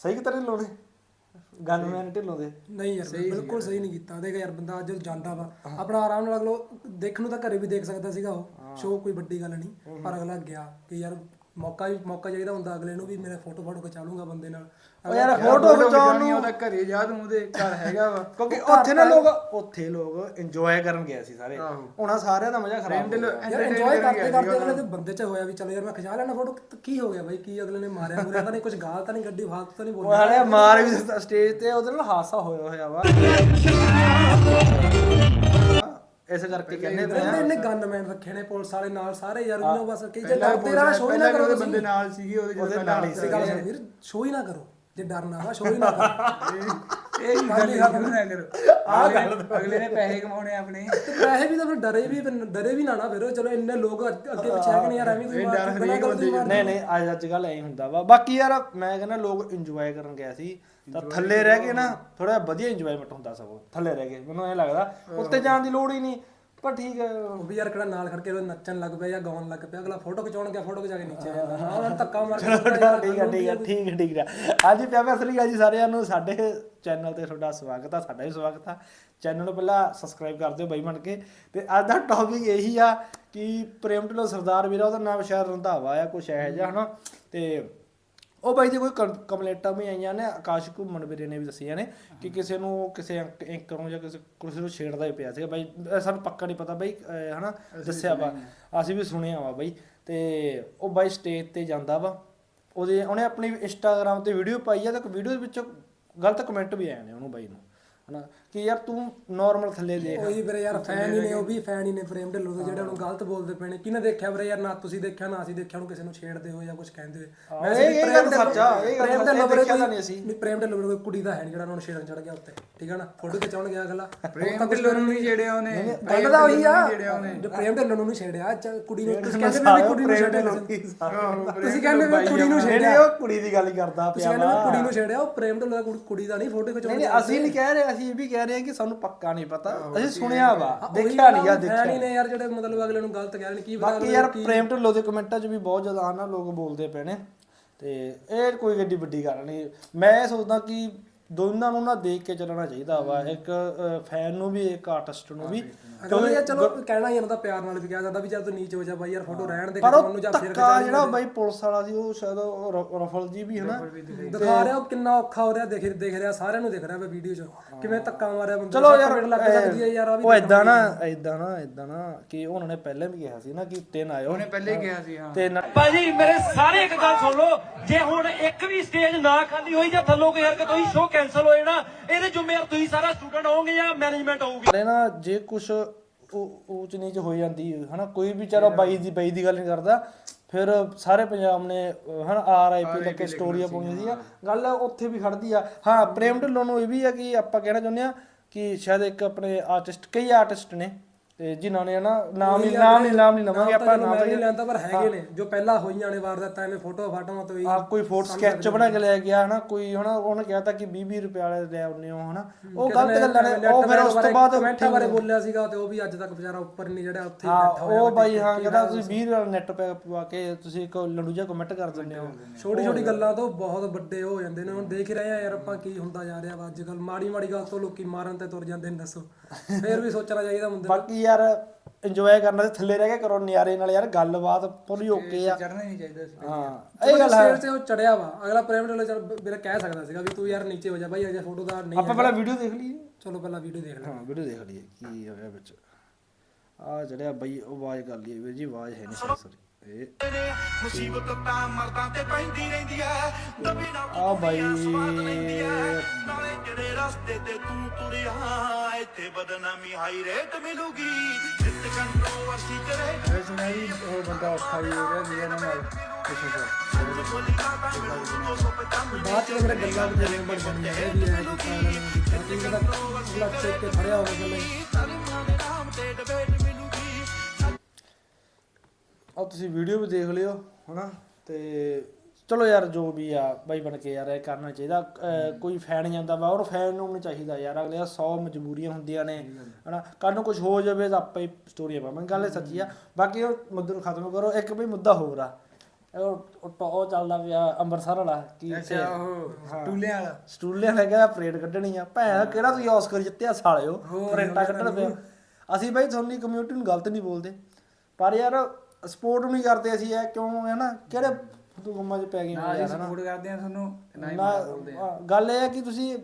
ਸਹੀ ਕਿਤੇ ਨਹੀਂ ਲਾਉਣੇ? ਗਨਮੈਨ ਢਿੱਲੋਂ ਦੇ ਨਹੀਂ ਯਾਰ ਬਿਲਕੁਲ ਸਹੀ ਨਹੀਂ ਕੀਤਾ। ਦੇਖ ਯਾਰ ਬੰਦਾ ਅੱਜ ਜਾਂਦਾ ਵਾ ਆਪਣਾ ਆਰਾਮ ਨਾਲ ਅਗਲੋ ਦੇਖਣ ਨੂੰ ਤਾਂ ਘਰੇ ਵੀ ਦੇਖ ਸਕਦਾ ਸੀਗਾ ਉਹ। ਸ਼ੋਅ ਕੋਈ ਵੱਡੀ ਗੱਲ ਨਹੀਂ ਪਰ ਅਗਲਾ ਗਿਆ ਕਿ ਯਾਰ ਮੌਕਾ ਵੀ ਮੌਕਾ ਚਾਹੀਦਾ ਹੁੰਦਾ ਅਗਲੇ ਨੂੰ ਵੀ ਮੇਰੇ ਫੋਟੋ ਫੋਟੋ ਖਿਚਾ ਲੂੰਗਾ ਬੰਦੇ ਨਾਲ। ਉਹ ਯਾਰ ਫੋਟੋ ਖਿਚਾਉਣ ਨੂੰ ਉਹਦਾ ਘਰੇ ਜਾ ਤੂੰ ਉਹਦੇ ਘਰ ਹੈਗਾ ਵਾ। ਕਿਉਂਕਿ ਉੱਥੇ ਨਾ ਲੋਕ ਉੱਥੇ ਲੋਕ ਇੰਜੋਏ ਕਰਨ ਗਏ ਸੀ ਸਾਰੇ। ਹੁਣ ਸਾਰਿਆਂ ਦਾ ਮਜ਼ਾ ਖਰਾਬ। ਯਾਰ ਇੰਜੋਏ ਕਰਦੇ ਕਰਦੇ ਅਗਲੇ ਦੇ ਬੰਦੇ ਚ ਹੋਇਆ ਵੀ ਚਲੋ ਯਾਰ ਮੈਂ ਖਿਚਾ ਲੈਣਾ ਫੋਟੋ ਕੀ ਹੋ ਗਿਆ ਬਾਈ? ਕੀ ਅਗਲੇ ਨੇ ਮਾਰਿਆ ਮੁਰਿਆ? ਤਾਂ ਨਹੀਂ ਕੁਝ ਗਾਲ ਤਾਂ ਨਹੀਂ ਗੱਡੀ ਫਾਲਤੂ ਤਾਂ ਨਹੀਂ ਉਹ ਬੋਲਿਆ ਹਾਲੇ ਮਾਰ ਵੀ ਸਟੇਜ ਤੇ ਉਹਦੇ ਨਾਲ ਹਾਦਸਾ ਹੋਇਆ ਹੋਇਆ ਵਾ। ਇਸ ਕਰਕੇ ਕਹਿੰਦੇ ਪਏ ਇੰਨੇ ਇੰਨੇ ਗਨਮੈਨ ਰੱਖੇ ਨੇ ਪੁਲਿਸ ਵਾਲੇ ਨਾਲ ਸਾਰੇ ਯਾਰ ਉਹਨਾਂ ਬਸ ਕਈ ਜੇ ਡਰਦੇ ਰਹਾ ਸ਼ੋਅ ਹੀ ਨਾ ਕਰੋ ਉਹਦੇ ਤੁਸੀਂ। ਬੰਦੇ ਨਾਲ ਸੀਗੇ ਉਹਦੇ ਜਦੋਂ ਗੱਲ ਸੁਣ ਵੀਰ ਸ਼ੋਅ ਹੀ ਨਾ ਕਰੋ। ਜੇ ਡਰਨਾ ਵਾ ਸ਼ੋਅ ਹੀ ਨਾ ਕਰੋ। ਇਹ ਗੱਲ ਹੀ ਨਾ ਕਰੋ। ਆ ਗੱਲ ਅਗਲੇ ਨੇ ਪੈਸੇ ਕਮਾਉਣੇ ਆਪਣੇ। ਪੈਸੇ ਵੀ ਤਾਂ ਫਿਰ ਡਰੇ ਵੀ ਡਰੇ ਵੀ ਨਾ ਨਾ ਫਿਰ। ਚਲੋ ਇੰਨੇ ਲੋਕ ਅੱਗੇ ਅੱਗੇ ਪਿੱਛੇ ਕਿ ਨਹੀਂ ਯਾਰ ਐਵੇਂ ਕੋਈ ਮਾਰ ਬਿਨਾਂ ਗਲਤੀ ਮਾਰ ਨਹੀਂ ਨਹੀਂ ਅੱਜ ਅੱਜ ਕੱਲ ਐ ਹੁੰਦਾ ਵਾ। ਬਾਕੀ ਯਾਰ ਮੈਂ ਕਹਿੰਦਾ ਲੋਕ ਇੰਜੋਏ ਕਰਨ ਗਿਆ ਸੀ। ਤਾਂ ਥੱਲੇ ਰਹਿ ਕੇ ਨਾ ਥੋੜਾ ਵਧੀਆ ਇੰਜੋਇਮੈਂਟ ਹੁੰਦਾ ਸਗੋਂ ਥੱਲੇ ਰਹਿ ਕੇ। ਮੈਨੂੰ ਐ ਲੱਗਦਾ ਉੱਤੇ ਜਾਣ ਦੀ ਲੋੜ ਹੀ ਨਹੀਂ। ਪਰ ਠੀਕ ਹੈ। ਉਹ ਵੀ ਯਾਰ ਕਿਹੜਾ ਨਾਲ ਖੜ ਕੇ ਉਹ ਨੱਚਣ ਲੱਗ ਪਿਆ ਜਾਂ ਗਾਉਣ ਲੱਗ ਪਿਆ। ਅਗਲਾ ਫੋਟੋ ਖਿਚਾਉਣ ਗਿਆ ਫੋਟੋ ਖਿਚਾ ਕੇ ਨੀਚੇ ਜਾਂਦਾ। ਹਾਂ ਉਹਨਾਂ ਧੱਕਾ ਮਾਰ ਕੇ ਠੀਕ ਹੈ ਠੀਕ ਹੈ ਠੀਕ ਹੈ ਠੀਕ ਹੈ ਠੀਕ ਹੈ ਹਾਂਜੀ ਪਿਆਰੇ ਅਸਲੀ ਗੱਲ ਜੀ ਸਾਰਿਆਂ ਨੂੰ ਸਾਡੇ ਚੈਨਲ ਤੇ ਤੁਹਾਡਾ ਸਵਾਗਤ ਆ ਸਾਡਾ ਵੀ ਸਵਾਗਤ ਆ। ਚੈਨਲ ਨੂੰ ਪਹਿਲਾਂ ਸਬਸਕ੍ਰਾਈਬ ਕਰ ਦਿਓ ਬਾਈ ਬਣ ਕੇ। ਤੇ ਅੱਜ ਦਾ ਟੌਪਿਕ ਇਹੀ ਆ ਕਿ ਪ੍ਰੇਮ ਢਿੱਲੋਂ ਸਰਦਾਰ ਵੀਰਾ ਉਹਦਾ ਨਾਮ ਸ਼ਾਇਦ ਰੰਧਾਵਾ ਆ ਕੁਛ ਇਹੋ ਜਿਹਾ ਹਨਾ? ਤੇ ਉਹ ਬਾਈ ਦੀ ਕੋਈ ਕੰ- ਕੰਪਲੇਂਟਾਂ ਵੀ ਆਈਆਂ ਨੇ ਆਕਾਸ਼ ਘੁੰਮਣ ਵੀਰੇ ਨੇ ਵੀ ਦੱਸੀਆਂ ਨੇ ਕਿ ਕਿਸੇ ਨੂੰ ਕਿਸੇ ਐਂਕ- ਐਂਕਰ ਨੂੰ ਜਾਂ ਕਿਸੇ ਕਿਸੇ ਨੂੰ ਛੇੜਦਾ ਹੀ ਪਿਆ ਸੀਗਾ। ਬਾਈ ਅਹ ਸਾਨੂੰ ਪੱਕਾ ਨਹੀਂ ਪਤਾ ਬਾਈ ਅਹ ਹਨਾ ਦੱਸਿਆ ਵਾ। ਅਸੀਂ ਵੀ ਸੁਣਿਆ ਵਾ ਬਾਈ। ਤੇ ਉਹ ਬਾਈ ਸਟੇਜ ਤੇ ਜਾਂਦਾ ਵਾ। ਉਹਦੇ ਉਹਨੇ ਆਪਣੀ ਇੰਸਟਾਗ੍ਰam ਤੇ ਵੀਡੀਓ ਪਾਈ ਆ ਤੇ ਵੀਡੀਓ ਦੇ ਵਿੱਚ ਗਲਤ ਕਮੈਂਟ ਵੀ ਆਏ ਨੇ ਉਹਨੂੰ ਬਾਈ ਨੂੰ। ਹਨਾ ਕਿ ਯਾਰ ਤੂੰ ਨਾਰਮਲ ਥੱਲੇ ਦੇਖ। ਉਹੀ ਵੀਰੇ ਯਾਰ ਫੈਨ ਹੀ ਨੇ ਉਹ ਵੀ ਫੈਨ ਹੀ ਨੇ ਪ੍ਰੇਮ ਢਿੱਲੋਂ ਦੇ ਜਿਹੜੇ ਉਹਨੂੰ ਗਲਤ ਬੋਲਦੇ ਪਏ ਨੇ। ਕਿਹਨੇ ਦੇਖਿਆ ਵੀਰੇ ਯਾਰ ਨਾ ਤੁਸੀਂ ਦੇਖਿਆ ਨਾ ਅਸੀਂ ਦੇਖਿਆ ਉਹਨੂੰ ਕਿਸੇ ਨੂੰ ਛੇੜਦੇ ਹੋ ਜਾਂ ਕੁਝ ਕਹਿੰਦੇ ਹੋਏ। ਹਾਂ, ਇਹ- ਇਹ ਗੱਲ ਸੱਚ ਆ, ਇਹ ਗੱਲ ਪ੍ਰੇਮ ਸੱਚ ਦੇਖਿਆ ਤਾਂ ਨਹੀਂ ਅਸੀਂ। ਨਹੀਂ ਪ੍ਰੇਮ ਢਿੱਲੋਂ ਕੋਈ ਕੁੜੀ ਦਾ ਹੈ ਨਹੀਂ ਜਿਹੜਾ ਉਹਨੂੰ ਛੇੜਨ ਚੜ ਗਿਆ ਉੱਤੇ ਠੀਕ ਹੈ ਨਾ? ਫੋਟੋ ਖਿਚਾਉਣ ਗਿਆ ਅਗਲਾ। ਪ੍ਰੇਮ ਢਿੱਲੋਂ ਨੂੰ ਨਹੀਂ ਛੇੜਿਆ ਉਹਨੇ। ਗੱਲ ਤਾਂ ਉਹੀ ਆ। ਜੋ ਪ੍ਰੇਮ ਢਿੱਲੋਂ ਨੂੰ ਨਹੀਂ ਛੇੜਿਆ ਚ- ਕੁੜੀ ਨੂੰ ਤੁਸੀਂ ਕਹਿੰਦੇ ਵੀ ਕੁੜੀ ਨੂੰ ਛੇੜਿਆ ਤੁਸੀਂ। ਕਹਿੰਦੇ ਵੀ ਕੁੜੀ ਨੂੰ ਛੇੜਿਆ। ਉਹ ਕੁੜੀ ਦੀ ਗੱਲ ਕਰਦਾ ਪਿਆ ਵੀ ਕੁੜੀ ਨੂੰ ਛੇੜਿਆ ਉਹ ਪ੍ਰੇਮ ਢਿੱਲੋਂ ਦਾ ਕੁੜੀ- ਦਾ ਨਹੀਂ ਫੋਟੋ ਖਿਚਾਉਣ ਨਹੀਂ ਨਹੀਂ ਅਸੀਂ ਨਹੀਂ ਕਹਿ ਰਹੇ ਅਸੀਂ ਇਹ ਵੀ ਕਹਿ ਰਹੇ ਹਾਂ ਕਿ ਸਾਨੂੰ ਪੱਕਾ ਨਹੀਂ ਪਤਾ ਅਸੀਂ ਸੁਣਿਆ ਵਾ ਦੇਖਿਆ ਨਹੀਂ ਆ ਦੇਖਿਆ ਹੀ ਨੇ ਯਾਰ ਜਿਹੜੇ ਮਤਲਬ ਅਗਲੇ ਨੂੰ ਗਲਤ ਕਹਿ ਰਹੇ ਨੇ ਕੀ ਬਾਕੀ ਯਾਰ ਪ੍ਰੇਮ ਢਿੱਲੋਂ ਦੇ ਕਮੈਂਟਾਂ 'ਚ ਵੀ ਬਹੁਤ ਜ਼ਿਆਦਾ ਹਨਾ ਲੋਕ ਬੋਲਦੇ ਪਏ ਨੇ ਤੇ ਇਹ ਕੋਈ ਗੱਡੀ ਵੱਡੀ ਗੱਲ ਨਹੀਂ। ਮੈਂ ਇਹ ਸੋਚਦਾ ਕਿ ਦੋਨਾਂ ਨੂੰ ਨਾ ਦੇਖ ਕੇ ਚੱਲਣਾ ਚਾਹੀਦਾ ਵਾ। ਇੱਕ ਫੈਨ ਨੂੰ ਵੀ ਇੱਕ ਆਰਟਿਸਟ ਨੂੰ ਵੀ। ਅਗਲੇ ਯਾਰ ਚਲੋ ਕਹਿਣਾ ਹੀ ਇਹਨਾਂ ਦਾ ਪਿਆਰ ਨਾਲ ਵੀ ਕਿਹਾ ਜਾਂਦਾ ਵੀ ਚੱਲ ਤੂੰ ਨੀਚੇ ਹੋ ਜਾ ਬਾਈ ਯਾਰ ਫੋਟੋ ਰਹਿਣ ਦੇ ਉਹ ਨੂੰ ਜਾਂ ਫਿਰ ਧੱਕਾ ਜਿਹੜਾ ਬਾਈ ਪੁਲਿਸ ਵਾਲਾ ਸੀ ਉਹ ਸ਼ਾਇਦ ਰਫਲ ਜੀ ਵੀ ਹਨਾ? ਦਿਖਾ ਰਿਹਾ ਉਹ ਕਿੰਨਾ ਔਖਾ ਹੋ ਰਿਹਾ ਦੇਖ ਦੇਖ ਰਿਹਾ ਸਾਰਿਆਂ ਨੂੰ ਦਿਖ ਰਿਹਾ ਵਾ ਵੀਡੀਓ 'ਚ। ਕਿਵੇਂ ਧੱਕਾ ਮਾਰਿਆ ਬੰਦੇ ਚਲੋ। ਯਾਰ ਲੱਗ ਸਕਦੀ ਹੈ ਯਾਰ ਆ ਵੀ ਉਹ ਇਦਾਂ ਨਾ ਇਦਾਂ ਨਾ ਇਦਾਂ ਨਾ ਕਿ ਉਹਨਾਂ ਨੇ ਪਹਿਲਾਂ ਵੀ ਕਿਹਾ ਸੀ ਨਾ ਕਿ ਤਿੰਨ ਆਇਓ। ਉਹਨੇ ਪਹਿਲੇ ਹੀ ਕਿਹਾ ਸੀ ਹਾਂ। ਤੇ ਨਾ- ਭਾਜੀ ਮੇਰੇ ਸਾਰੇ ਇੱਕ ਗੱਲ ਸੁਣ ਲਓ। ਜੇ ਹੁਣ ਇੱਕ ਵੀ ਸਟੇਜ ਨਾ ਖਾਲੀ ਹੋਈ ਜਾਂ ਥੱਲੋਂ ਕੋਈ ਹਰਕਤ ਹੋਈ ਸ਼ੋਅ ਕੈਨਸਲ ਹੋ ਜਾਣਾ। ਇਹਦੇ ਜ਼ਿੰਮੇਵਾਰ ਤੁਸੀਂ ਸਾਰਾ ਸਟੂਡੈਂਟ ਹੋਵੋਗੇ ਜਾਂ ਮੈਨੇਜਮੈਂਟ ਹੋਊਗੀ? ਨਾਲੇ ਨਾ ਜੇ ਕੁਛ ਉਹ ਊਚ ਨੀਚ ਹੋ ਜਾਂਦੀ ਹਨਾ ਕੋਈ ਵੀ ਚਾਰਾ ਬਾਈ ਦੀ ਬਾਈ ਦੀ ਗੱਲ ਨਹੀਂ ਕਰਦਾ। ਫਿਰ ਸਾਰੇ ਪੰਜਾਬ ਨੇ ਹਨਾ ਆਰਆਈਪੀ ਤੱਕ ਸਟੋਰੀਆਂ ਪਾਉਣੀਆਂ ਸੀਗੀਆਂ ਗੱਲ ਉੱਥੇ ਵੀ ਖੜਦੀ ਆ। ਹਾਂ ਪ੍ਰੇਮ ਢਿੱਲੋਂ ਨੂੰ ਇਹ ਵੀ ਆ ਕਿ ਆਪਾਂ ਕਹਿਣਾ ਚਾਹੁੰਦੇ ਆ ਕਿ ਸ਼ਾਇਦ ਇੱਕ ਆਪਣੇ ਆਰਟਿਸਟ ਕਈ ਆਰਟਿਸਟ ਨੇ ਤੇ ਜਿਨ੍ਹਾਂ ਨੇ ਨਾ ਨਾਮ ਨਹੀਂ ਨਾਮ ਨਹੀਂ ਨਾਮ ਨਹੀਂ ਲਵਾਂਗੇ ਆਪਾਂ ਨਾਮ ਮੈਂ ਨਹੀਂ ਲੈਂਦਾ ਪਰ ਹੈਗੇ ਨੇ। ਜੋ ਪਹਿਲਾਂ ਹੋਈਆਂ ਨੇ ਵਾਰਦਾਤਾਂ ਐਵੇਂ ਫੋਟੋ ਫਾਟੋਆਂ ਤੋਂ ਹੀ ਆ ਕੋਈ ਫੋਟੋ ਸਕੈਚ ਬਣਾ ਕੇ ਲੈ ਗਿਆ ਹਨਾ ਕੋਈ ਹਨਾ ਉਹਨੇ ਕਿਹਾ ਤਾਂ ਕਿ 20 20 ਰੁਪਏ ਵਾਲੇ ਲੈ ਆਉਨੇ ਹੋ ਹਨਾ। ਉਹ ਗਲਤ ਗੱਲਾਂ ਨੇ ਉਹ ਫਿਰ ਉਸ ਤੋਂ ਬਾਅਦ ਕਮੈਂਟਾਂ ਬਾਰੇ ਬੋਲਿਆ ਸੀਗਾ ਤੇ ਉਹ ਵੀ ਅੱਜ ਤੱਕ ਵਿਚਾਰਾ ਉੱਪਰ ਨਹੀਂ ਜਿਹੜਾ ਉੱਥੇ ਬੈਠਾ ਹੋਇਆ ਉਹ ਬਾਈ ਹਾਂ ਕਹਿੰਦਾ ਤੁਸੀਂ 20 ਵਾਲਾ ਨੈਟ ਪੈ ਪਵਾ ਕੇ ਤੁਸੀਂ ਇੱਕ ਲੰਡੂ ਜਿਹਾ ਕਮੈਂਟ ਕਰ ਦਿੰਦੇ ਹੋ। ਛੋਟੀ ਛੋਟੀ ਗੱਲਾਂ ਤੋਂ ਬਹੁਤ ਵੱਡੇ ਹੋ ਜਾਂਦੇ ਨੇ ਹੁਣ ਦੇਖ ਰਹੇ ਆ ਯਾਰ ਆਪਾਂ ਕੀ ਹੁੰਦਾ ਜਾ ਰਿਹਾ ਵਾ ਅੱਜ ਕੱਲ ਮਾੜੀ ਮਾੜੀ ਗੱਲ ਤੋਂ ਲੋਕੀ ਮਾਰਨ ਤੇ ਤੁਰ ਜਾਂਦੇ ਨੇ ਦੱਸੋ। ਫੇਰ ਵੀ ਸੋਚਣਾ ਚਾਹੀਦਾ ਬੰਦੇ ਬਾਕੀ ਯਾਰ ਇੰਜੋਏ ਕਰਨਾ ਤੇ ਥੱਲੇ ਰਹਿ ਕੇ ਕਰੋ ਨਿਆਰੇ ਨਾਲ ਯਾਰ ਗੱਲਬਾਤ ਪੂਰੀ ਓਕੇ ਆ। ਚੜਨਾ ਨਹੀਂ ਚਾਹੀਦਾ ਸੀ। ਹਾਂ ਇਹ ਗੱਲ ਹੈ। ਤੇ ਉਹ ਚੜਿਆ ਵਾ। ਅਗਲਾ ਪ੍ਰੇਮ ਢਿੱਲੋਂ ਚਲ ਮੇਰਾ ਕਹਿ ਸਕਦਾ ਸੀਗਾ ਵੀ ਤੂੰ ਯਾਰ ਨੀਚੇ ਹੋ ਜਾ ਬਾਈ ਅਜੇ ਫੋਟੋ ਦਾ ਨਹੀਂ ਆਪਾਂ ਪਹਿਲਾਂ ਵੀਡੀਓ ਦੇਖ ਲਈਏ। ਚਲੋ ਪਹਿਲਾਂ ਵੀਡੀਓ ਦੇਖ ਲੈ ਹਾਂ ਵੀਡੀਓ ਦੇਖ ਲਈਏ ਕੀ ਹੋਇਆ ਵਿੱਚ। ਆ ਜਿਹੜਾ ਬਾਈ ਉਹ ਆਵਾਜ਼ ਕਰ ਲਈਏ ਵੀਰ ਜੀ ਆਵਾਜ਼ ਹੈ ਨਹੀਂ ਸੌਰੀ ਇਹ ਮੁਸੀਬਤ ਤਾਂ ਮਰਦਾਂ ਤੇ ਪੈਂਦੀ ਰਹਿੰਦੀ ਐ। ਦਬੀ ਨਾ ਆ ਬਾਈ। ਨਾਲੇ ਜਿਹੜੇ ਰਸਤੇ ਤੇ ਤੂੰ ਤੁਰਿਆ ਇੱਥੇ ਬਦਨਾਮੀ ਹਾਈ ਰੇਟ ਮਿਲੂਗੀ। ਜਿੱਤ ਕੰਟਰੋਵਰਸੀ ਕਰੇ ਮੈਂ ਸੁਣਿਆ ਵੀ ਉਹ ਬੰਦਾ ਔਖਾ ਵੀ ਹੋ ਗਿਆ ਸੀ ਇਹਨਾਂ ਨਾਲ ਚ ਮੇਰੇ ਗੱਲਾਂ ਬਥੇਰੇ ਬਣ ਜਾਂਦੀਆਂ ਇਹ ਵੀ ਐ ਕੀਤਾ ਉਹਨਾਂ ਨੇ ਕੀਤਾ ਕਿ ਖੜਿਆ ਹੋਵੇ ਪਹਿਲਾਂ ਆ ਤੁਸੀਂ ਵੀਡੀਓ ਵੀ ਦੇਖ ਲਿਓ ਹਨਾ? ਤੇ ਚਲੋ ਯਾਰ ਜੋ ਵੀ ਆ ਬਾਈ ਬਣ ਕੇ ਯਾਰ ਇਹ ਕਰਨਾ ਚਾਹੀਦਾ। ਅਹ ਕੋਈ ਫੈਨ ਜਾਂਦਾ ਵਾ ਉਹਨੂੰ ਫੈਨ ਨੂੰ ਨਹੀਂ ਚਾਹੀਦਾ ਯਾਰ। ਅਗਲੇ 100 ਮਜਬੂਰੀਆਂ ਹੁੰਦੀਆਂ ਨੇ ਹਨਾ? ਕੱਲ ਨੂੰ ਕੁਝ ਹੋ ਜਾਵੇ ਤਾਂ ਆਪਾਂ ਸਟੋਰੀ ਪਾਵਾਂਗੇ। ਗੱਲ ਇਹ ਸੱਚੀ ਆ ਬਾਕੀ ਉਹ ਮੁੱਦੇ ਨੂੰ ਖਤਮ ਕਰੋ। ਇੱਕ ਵੀ ਮੁੱਦਾ ਹੋਰ ਆ। ਉਹ ਉਹ- ਉਹ ਚੱਲਦਾ ਪਿਆ ਅੰਮ੍ਰਿਤਸਰ ਵਾਲਾ ਕੀ ਅੱਛਾ ਉਹ ਟੂਲੇ ਵਾਲਾ। ਸਟੂਡੀਓ ਨੇ ਕਿਹਾ ਪਰੇਡ ਕੱਢਣੀ ਆ। ਭੈਣ ਕਿਹੜਾ ਤੁਸੀਂ ਆਸਕਰ ਜਿੱਤਿਆ ਸਾਲਿਓ? ਪਰੇਡਾਂ ਕੱਢਣ ਪਿਆ। ਅਸੀਂ ਬਾਈ ਤੁਹਾਨੂੰ ਕਮਿਊਨਿਟੀ ਨੂੰ ਗਲਤ ਨਹੀਂ ਬੋਲਦੇ। ਪਰ ਯਾਰ ਸਪੋਰਟ ਨਹੀਂ ਕਰਦੇ ਅਸੀਂ ਇਹ ਕਿਉਂ ਹੈ ਨਾ? ਕਿਹੜੇ ਤੂੰ ਗੁੰਮਾਂ 'ਚ ਪੈ ਗਏ ਹੋ ਨਾ ਅਸੀਂ ਯਾਰ ਸਪੋਰਟ ਕਰਦੇ ਆ ਤੁਹਾਨੂੰ ਨਾ ਹੀ ਨਾ ਮਾੜਾ ਬੋਲਦੇ ਆ। ਗੱਲ ਇਹ ਹੈ ਕਿ ਤੁਸੀਂ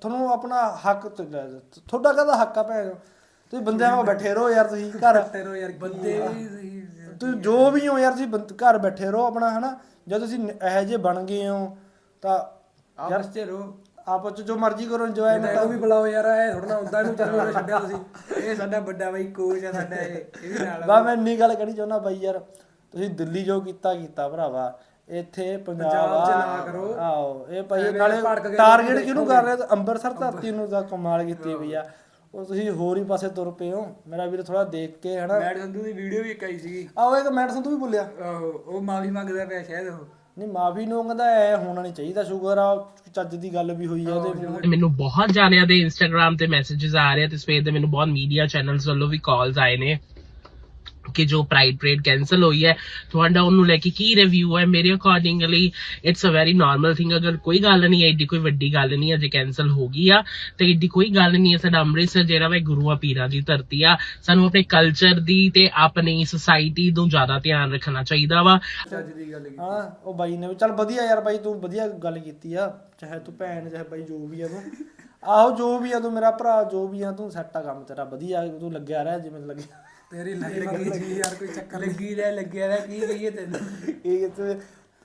ਤੁਹਾਨੂੰ ਆਪਣਾ ਹੱਕ ਤੇ ਲੈ- ਤੁਹਾਡਾ ਕਹਦਾ ਹੱਕ ਆ ਭੈਣ? ਤੁਸੀਂ ਬੰਦਿਆਂ ਕੋਲ ਬੈਠੇ ਰਹੋ ਯਾਰ ਤੁਸੀਂ ਘਰ। ਤੇਰੋ ਯਾਰ ਬੰਦੇ ਵੀ ਤੁਸੀਂ ਜੋ ਵੀ ਹੋ ਯਾਰ ਤੁਸੀਂ ਬੰਦ- ਘਰ ਬੈਠੇ ਰਹੋ ਆਪਣਾ ਹਨਾ ਜਦ ਤੁਸੀਂ ਨ- ਇਹੋ ਜਿਹੇ ਬਣ ਗਏ ਹੋ ਤਾਂ ਆਪਸ ਚ ਰੋ ਆਪਸ ਚ ਜੋ ਮਰਜ਼ੀ ਕਰੋ ਇਹਨੂੰ ਇੰਜੋਏ ਵੀ ਬੁਲਾਓ ਯਾਰ ਇਹ ਥੋੜਾ ਨਾ ਹੁੰਦਾ ਇਹਨੂੰ ਚੱਲੋ ਛੱਡਿਆ ਤੁਸੀਂ। ਇਹ ਸਾਡਾ ਵੱਡਾ ਬਾਈ ਕੋਚ ਆ ਸਾਡਾ ਇਹ ਇਹ ਵੀ ਨਾਲ ਬਾ ਮੈਂ ਇੰਨੀ ਗੱਲ ਕਹਿਣੀ ਚਾਹੁੰਦਾ ਬਾਈ ਯਾਰ ਤੁਸੀਂ ਦਿੱਲੀ ਜੋ ਕੀਤਾ ਕੀਤਾ ਭਰਾਵਾ। ਇੱਥੇ ਪੰਜਾਬ 'ਚ ਨਾ ਕਰੋ। ਆਓ ਇਹ ਭਾਈ ਨਾਲੇ ਟਾਰਗੇਟ ਕਿਹਨੂੰ ਕਰ ਰਹੇ? ਅੰਮ੍ਰਿਤਸਰ ਧਰਤੀ ਨੂੰ ਤਾਂ ਕਮਾਲ ਕੀਤੀ ਪਈ ਆ। ਉਹ ਤੁਸੀਂ ਹੋਰ ਹੀ ਪਾਸੇ ਤੁਰ ਪਏ ਹੋ। ਮੇਰਾ ਵੀਰ ਥੋੜਾ ਦੇਖ ਕੇ ਹਨਾ। ਮੈਟ ਸੰਧੂ ਦੀ ਵੀਡੀਓ ਵੀ ਇੱਕ ਆਈ ਸੀਗੀ। ਆਓ ਇੱਕ ਮੈਡਸਨ ਤੂੰ ਵੀ ਬੋਲਿਆ। ਆਹੋ ਉਹ ਮਾਫੀ ਮੰਗਦਾ ਪਿਆ ਸ਼ਾਇਦ ਉਹ। ਨਹੀਂ ਮਾਫੀ ਨੂੰ ਕਹਿੰਦਾ ਐ ਹੋਣਾ ਨਹੀਂ ਚਾਹੀਦਾ ਸ਼ੁਕਰ ਆ ਚੱਜ ਦੀ ਗੱਲ ਵੀ ਹੋਈ ਆ ਉਹਦੇ ਮੂੰਹ ਮੈਨੂੰ ਬਹੁਤ ਜਾਣਿਆਂ ਦੇ ਇੰਸਟਾਗ੍ਰam ਤੇ ਮੈਸੇजेस ਆ ਰਹੇ ਆ ਤੇ ਸਵੇਰ ਦੇ ਮੈਨੂੰ ਬਹੁਤ ਮੀਡੀਆ ਚੈਨਲਸ ਵੱਲੋਂ ਵੀ ਕਾਲਸ ਆਏ ਨੇ। ਕਿ ਜੋ ਪ੍ਰਾਈਡ ਪਰੇਡ ਕੈਨਸਲ ਹੋਈ ਹੈ ਤੁਹਾਡਾ ਉਹਨੂੰ ਲੈ ਕੇ ਕੀ ਰਿਵਿਊ ਹੈ? ਮੇਰੇ accordingly it's a very normal thing ਅਗਰ ਕੋਈ ਗੱਲ ਨਹੀਂ ਹੈ ਏਡੀ ਕੋਈ ਵੱਡੀ ਗੱਲ ਨਹੀਂ ਹੈ ਜੇ ਕੈਨਸਲ ਹੋ ਗਈ ਆ ਤੇ ਏਡੀ ਕੋਈ ਗੱਲ ਨਹੀਂ ਹੈ ਸਾਡਾ ਅੰਮ੍ਰਿਤਸਰ ਜਿਹੜਾ ਵਾ ਗੁਰੂਆਂ ਪੀਰਾਂ ਦੀ ਧਰਤੀ ਆ। ਸਾਨੂੰ ਆਪਣੇ ਕਲਚਰ ਦੀ ਤੇ ਆਪਣੀ ਸੁਸਾਇਟੀ ਤੋਂ ਜ਼ਿਆਦਾ ਧਿਆਨ ਰੱਖਣਾ ਚਾਹੀਦਾ ਵਾ। ਚੱਜ ਦੀ ਗੱਲ ਕੀਤੀ। ਹਾਂ ਉਹ ਬਾਈ ਨੇ ਚੱਲ ਵਧੀਆ ਯਾਰ ਬਾਈ ਤੂੰ ਵਧੀਆ ਗੱਲ ਕੀਤੀ ਆ ਚਾਹੇ ਤੂੰ ਭੈਣ ਚਾਹੇ ਬਾਈ ਜੋ ਵੀ ਆ ਤੂੰ। ਆਹੋ ਜੋ ਵੀ ਆ ਤੂੰ ਮੇਰਾ ਭਰਾ ਜੋ ਵੀ ਆ ਤੂੰ ਸੈੱਟ ਆ ਕੰਮ ਤੇਰਾ ਵਧੀਆ ਤੂੰ ਲੱਗਿਆ ਰਹਿ ਜਿਵੇਂ ਲੱਗਿਆ। ਤੇਰੀ ਲੱਗ ਲੱਗੀ। ਜੀ ਯਾਰ ਕੋਈ ਚੱਕਰ ਲੱਗੀ ਰਹਿ ਲੱਗਿਆ ਰਹਿ ਕੀ ਕਹੀਏ ਤੈਨੂੰ? ਇਹ ਤੇ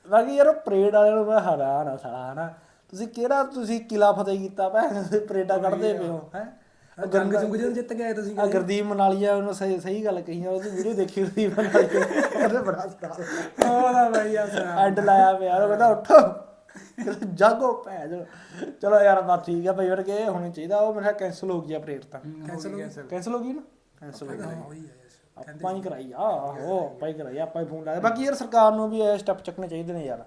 ਬਾਕੀ ਯਾਰ ਪਰੇਡ ਵਾਲਿਆਂ ਨੂੰ ਮੈਂ ਹੈਰਾਨ ਆ ਸਾਲਾ ਹਨਾ? ਤੁਸੀਂ ਕਿਹੜਾ ਤੁਸੀਂ ਕਿਲਾ ਫਤਿਹ ਕੀਤਾ ਭੈਣ ਪਰੇਡਾਂ ਕੱਢਦੇ ਪਏ ਹੋ ਜੰਗ ਜੁੰਗ ਜਦੋਂ ਜਿੱਤ ਗਏ ਤੁਸੀਂ ਆ ਗੁਰਦੀਪ ਮਨਾਲੀਆ ਉਹਨੂੰ ਸਹੀ ਸਹੀ ਗੱਲ ਕਹੀ ਆ ਉਹਦੀ ਵੀਡੀਓ ਦੇਖੀ ਗੁਰਦੀਪ ਮਨਾਲੀਆ। ਬੜਾ ਸਟਾਰ। ਉਹਦਾ ਬਾਈ ਯਾਰ ਐਡ ਲਾਇਆ ਪਿਆ ਉਹ ਕਹਿੰਦਾ ਉੱਠੋ। ਜਾਗੋ ਭੈ ਜੋ ਚਲੋ ਯਾਰ ਬਸ ਠੀਕ ਆ ਭਾਈ ਵਰਗੇ ਹੋਣੀ ਚਾਹੀਦਾ ਉਹ ਮੇਰਾ ਕੈਨਸਲ ਹੋ ਗਿਆ ਪਰੇਡ ਤਾਂ। ਕੈਂਸਲ ਕੈਨਸਲ ਹੋ ਗਈ ਨਾ? ਕੈਨਸਲ ਹੋ ਗਈ। ਹੋਈ ਹੈ ਆਪਾਂ ਹੀ ਕਰਾਈ ਆ ਆਹੋ ਆਪਾਂ ਹੀ ਕਰਾਈ ਆ, ਆਪਾਂ ਹੀ ਫੋਨ ਲਾਇਆ। ਬਾਕੀ ਯਾਰ ਸਰਕਾਰ ਨੂੰ ਵੀ ਇਹ ਸਟੈਪ ਚੱਕਣੇ ਚਾਹੀਦੇ ਨੇ ਯਾਰ।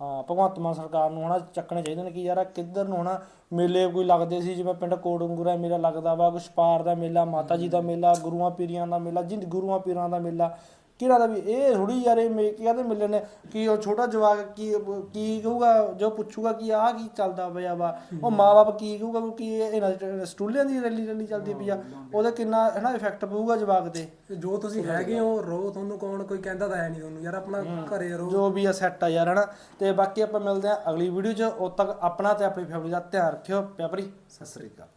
ਹਾਂ ਭਗਵੰਤ ਮਾਨ ਸਰਕਾਰ ਨੂੰ ਹਨਾ ਚੱਕਣੇ ਚਾਹੀਦੇ ਨੇ ਕਿ ਯਾਰ ਕਿੱਧਰ ਨੂੰ ਹਨਾ ਮੇਲੇ ਕੋਈ ਲੱਗਦੇ ਸੀ ਜਿਵੇਂ ਪਿੰਡ ਕੋਟੰਗੁਰਾ ਮੇਲਾ ਲੱਗਦਾ ਵਾ ਕੁਛ ਪਾਰ ਦਾ ਮੇਲਾ ਮਾਤਾ ਜੀ ਦਾ ਮੇਲਾ ਗੁਰੂਆਂ ਪੀਰੀਆਂ ਦਾ ਮੇਲਾ ਜਿੰਦ ਗੁਰੂਆਂ ਪੀਰਾਂ ਦਾ ਮੇਲਾ। ਕਿਹੜਾ ਦਾ ਵੀ ਇਹ ਥੋੜੀ ਯਾਰ ਇਹ ਮੇ ਕਹਿੰਦੇ ਮੇਲੇ ਨੇ? ਕਿ ਉਹ ਛੋਟਾ ਜਵਾਕ ਕੀ ਕੀ ਕਹੂਗਾ ਜੋ ਪੁੱਛੂਗਾ ਕਿ ਆਹ ਕੀ ਚੱਲਦਾ ਪਿਆ ਵਾ? ਉਹ ਮਾਪੇ ਕੀ ਕਹੂਗਾ ਕਿ ਇਹ ਇਹਨਾਂ ਦੀ ਸਟੂਡੈਂਟ ਦੀ ਰੈਲੀ ਰੈਲੀ ਚੱਲਦੀ ਪਈ ਆ। ਉਹਦਾ ਕਿੰਨਾ ਹਨਾ ਇਫੈਕਟ ਪਊਗਾ ਜਵਾਕ ਤੇ? ਜੋ ਤੁਸੀਂ ਹੈਗੇ ਹੋ ਰੋ ਤੁਹਾਨੂੰ ਕੌਣ ਕੋਈ ਕਹਿੰਦਾ ਤਾਂ ਹੈ ਨਹੀਂ ਤੁਹਾਨੂੰ। ਯਾਰ ਆਪਣਾ ਘਰੇ ਰਹੋ। ਜੋ ਵੀ ਆ ਸੈੱਟ ਆ ਯਾਰ ਹਨਾ। ਤੇ ਬਾਕੀ ਆਪਾਂ ਮਿਲਦੇ ਆ ਅਗਲੀ ਵੀਡੀਓ 'ਚ। ਉਦ ਤੱਕ ਆਪਣਾ ਤੇ ਆਪਣੀ ਫੈਮਿਲੀ ਦਾ ਧਿਆਨ ਰੱਖਿਓ। ਪਿਆਪਰੀ ਸਤਿ ਸ੍ਰੀ ਅਕਾਲ।